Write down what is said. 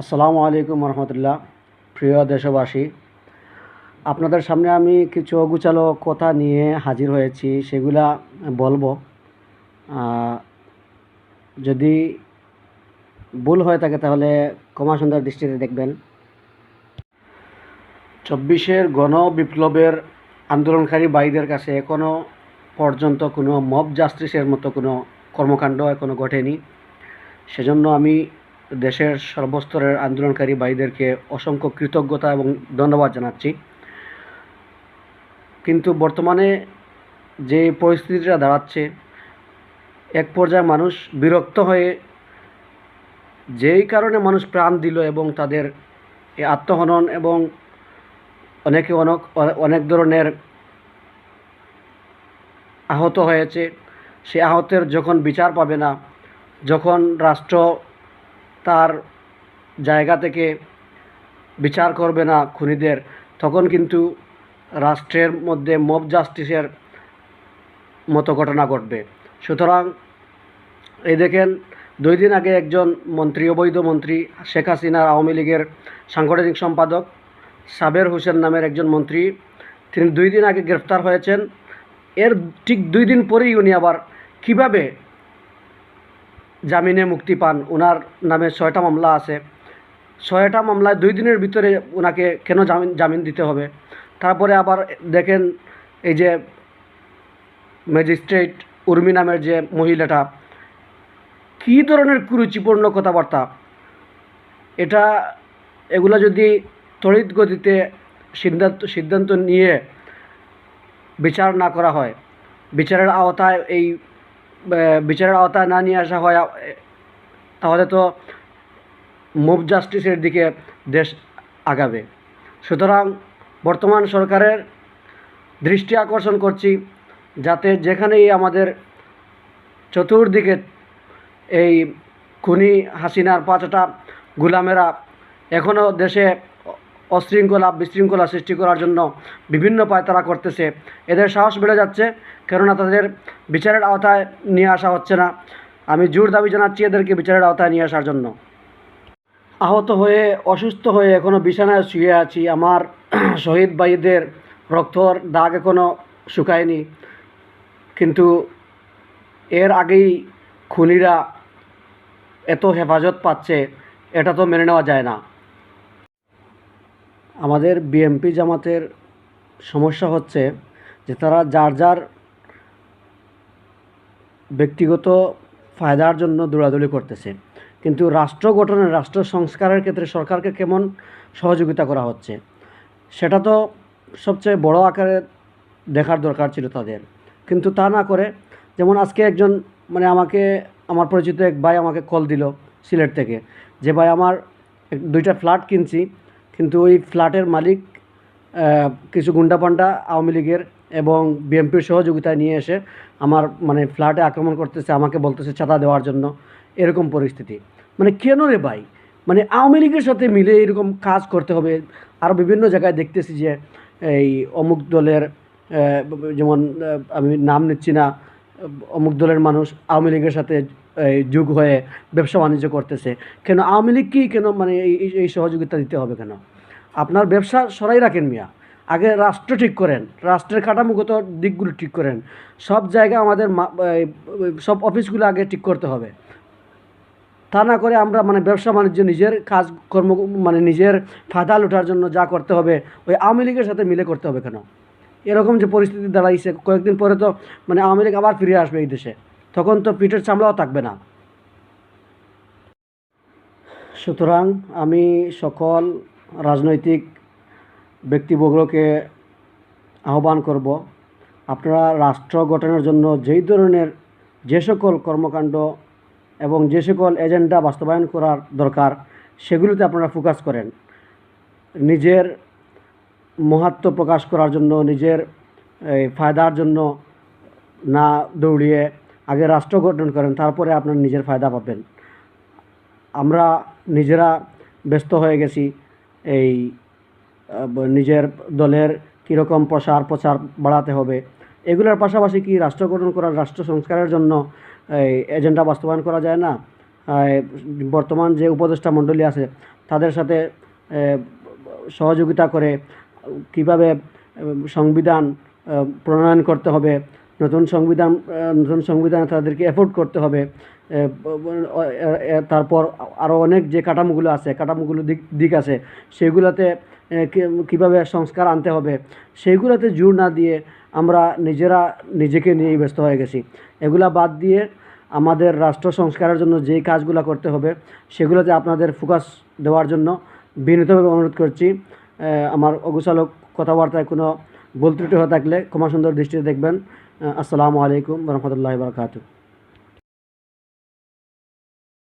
আসসালামু আলাইকুম রহমতুল্লাহ। প্রিয় দেশবাসী, আপনাদের সামনে আমি কিছু অগুচালো কথা নিয়ে হাজির হয়েছি, সেগুলা বলব। যদি ভুল হয়ে থাকে তাহলে ক্ষমা সুন্দর দৃষ্টিতে দেখবেন। চব্বিশের গণ বিপ্লবের আন্দোলনকারী ভাইদের কাছে এখনও পর্যন্ত কোনো মব জাস্টিসের মতো কোনো কর্মকাণ্ড এখনও ঘটেনি। সেজন্য আমি দেশের সর্বস্তরের আন্দোলনকারী ভাইদেরকে অসংখ্য কৃতজ্ঞতা এবং ধন্যবাদ জানাচ্ছি। কিন্তু বর্তমানে যে পরিস্থিতিটা দাঁড়াচ্ছে, এক পর্যায়ে মানুষ বিরক্ত হয়ে যেই কারণে মানুষ প্রাণ দিল এবং তাদের আত্মহনন এবং অনেকে অনেক অনেক ধরনের আহত হয়েছে। সে আহতের যখন বিচার পাবে না, যখন রাষ্ট্র তার জায়গা থেকে বিচার করবে না খুনিদের, তখন কিন্তু রাষ্ট্রের মধ্যে মব জাস্টিসের মতো ঘটনা ঘটবে। সুতরাং এই দেখেন, দুই দিন আগে একজন মন্ত্রী, অবৈধ মন্ত্রী, শেখ হাসিনার আওয়ামী লীগের সাংগঠনিক সম্পাদক সাবের হোসেন নামের একজন মন্ত্রী, তিনি দুই দিন আগে গ্রেফতার হয়েছেন। এর ঠিক দুই দিন পরেই উনি আবার কীভাবে জামিনে মুক্তি পান। ওনার নামে ছয়টা মামলা আছে। ছয়টা মামলায় দুই দিনের ভিতরে ওনাকে কেন জামিন জামিন দিতে হবে? তারপরে আবার দেখেন এই যে ম্যাজিস্ট্রেট উর্মি নামের যে মহিলাটা, কী ধরনের কুরুচিপূর্ণ কথাবার্তা? এটা, এগুলো যদি তড়িৎ গতিতে সিদ্ধান্ত সিদ্ধান্ত নিয়ে বিচার না করা হয়, বিচারের আওতায় এই বিচারের আওতায় না নিয়ে আসা হয় তাহলে তো মুভ জাস্টিসের দিকে দেশ আগাবে। সুতরাং বর্তমান সরকারের দৃষ্টি আকর্ষণ করছি, যাতে যেখানেই আমাদের চতুর্দিকে এই খুনি হাসিনার পাঁচটা গুলামেরা এখনও দেশে অশৃঙ্খলা, বিশৃঙ্খলা সৃষ্টি করার জন্য বিভিন্ন পায়তারা করতেছে। এদের সাহস বেড়ে যাচ্ছে, কেননা তাদের বিচারের আওতায় নিয়ে আসা হচ্ছে না। আমি জোর দাবি জানাচ্ছি এদেরকে বিচারের আওতায় নিয়ে আসার জন্য। আহত হয়ে, অসুস্থ হয়ে এখনও বিছানায় শুয়ে আছি। আমার শহীদ ভাইদের রক্তর দাগ এখনও শুকায়নি। কিন্তু এর আগেই খুনিরা এত হেফাজত পাচ্ছে, এটা তো মেনে নেওয়া যায় না। আমাদের বিএমপি জামাতের সমস্যা হচ্ছে যে তারা যার যার ব্যক্তিগত ফায়দার জন্য দৌড়াদৌড়ি করতেছে। কিন্তু রাষ্ট্র গঠনের, রাষ্ট্র সংস্কারের ক্ষেত্রে সরকারকে কেমন সহযোগিতা করা হচ্ছে? সেটা তো সবচেয়ে বড় আকারে দেখার দরকার ছিল তাদের। কিন্তু তা না করে যেমন আজকে একজন মানে আমাকে, আমার পরিচিত এক ভাই আমাকে কল দিল সিলেট থেকে। যে ভাই, আমার দুইটা ফ্ল্যাট কিনছি কিন্তু ওই ফ্ল্যাটের মালিক কিছু গুন্ডাপান্ডা আওয়ামী লীগের এবং বিএনপির সহযোগিতায় নিয়ে এসে আমার মানে ফ্ল্যাটে আক্রমণ করতেছে, আমাকে বলতেছে চাঁদা দেওয়ার জন্য। এরকম পরিস্থিতি। মানে কেন রে ভাই? মানে আওয়ামী লীগের সাথে মিলে এরকম কাজ করতে হবে। আরও বিভিন্ন জায়গায় দেখতেছি যে এই অমুক দলের যেমন আমি নাম নিচ্ছি না, অমুক দলের মানুষ আওয়ামী লীগের সাথে যুগ হয়ে ব্যবসা বাণিজ্য করতেছে, কেন আওয়ামী লীগ কী কেন মানে এই সহযোগিতা দিতে হবে কেন? আপনার ব্যবসা সরাই রাখেন মিয়া। আগে রাষ্ট্র ঠিক করেন, রাষ্ট্রের কাঠামোগত দিকগুলো ঠিক করেন। সব জায়গায় আমাদের সব অফিসগুলো আগে ঠিক করতে হবে। তা না করে আমরা মানে ব্যবসা বাণিজ্য নিজের কাজ কর্ম মানে নিজের ফাঁদা লোটার জন্য যা করতে হবে, ওই আওয়ামী লীগের সাথে মিলে করতে হবে কেন? এরকম যে পরিস্থিতি দাঁড়াইছে, কয়েকদিন পরে তো মানে আওয়ামী লীগ আবার ফিরে আসবে এই দেশে। তখন তো পিঠের চামড়াও থাকবে না। সুতরাং আমি সকল রাজনৈতিক ব্যক্তিবর্গকে আহ্বান করব, আপনারা রাষ্ট্র গঠনের জন্য যেই ধরনের যে সকল কর্মকাণ্ড এবং যে সকল এজেন্ডা বাস্তবায়ন করার দরকার, সেগুলিতে আপনারা ফোকাস করেন। নিজের মহাত্ম প্রকাশ করার জন্য, নিজের ফায়দার জন্য না দৌড়িয়ে আগে রাষ্ট্র গঠন করেন, তারপরে আপনার নিজের ফায়দা পাবেন। আমরা নিজেরা ব্যস্ত হয়ে গেছি, এই নিজের দলের কীরকম প্রসার প্রচার বাড়াতে হবে। এগুলোর পাশাপাশি কি রাষ্ট্র গঠন করার, রাষ্ট্র সংস্কারের জন্য, এই, এজেন্ডা বাস্তবায়ন করা যায় না? বর্তমান যে উপদেষ্টা মণ্ডলী আছে, তাদের সাথে সহযোগিতা করে কীভাবে সংবিধান প্রণয়ন করতে হবে নতুন সংবিধান নতুন সংবিধানে তাদেরকে এফোর্ড করতে হবে। তারপর আরও অনেক যে কাঠামোগুলো আছে, কাঠামোগুলো দিক দিক আছে, সেগুলোতে কীভাবে সংস্কার আনতে হবে সেইগুলোতে জোর না দিয়ে আমরা নিজেরা নিজেকে নিয়েই ব্যস্ত হয়ে গেছি। এগুলা বাদ দিয়ে আমাদের রাষ্ট্র সংস্কারের জন্য যেই কাজগুলো করতে হবে, সেগুলোতে আপনাদের ফোকাস দেওয়ার জন্য বিনীতভাবে অনুরোধ করছি। আমার অগুচালক কথাবার্তায় কোনো ভুল ত্রুটি হয়ে থাকলে ক্ষমা সুন্দর দৃষ্টিতে দেখবেন। আসসালামু আলাইকুম রহমতুল্লাহ বারকাতু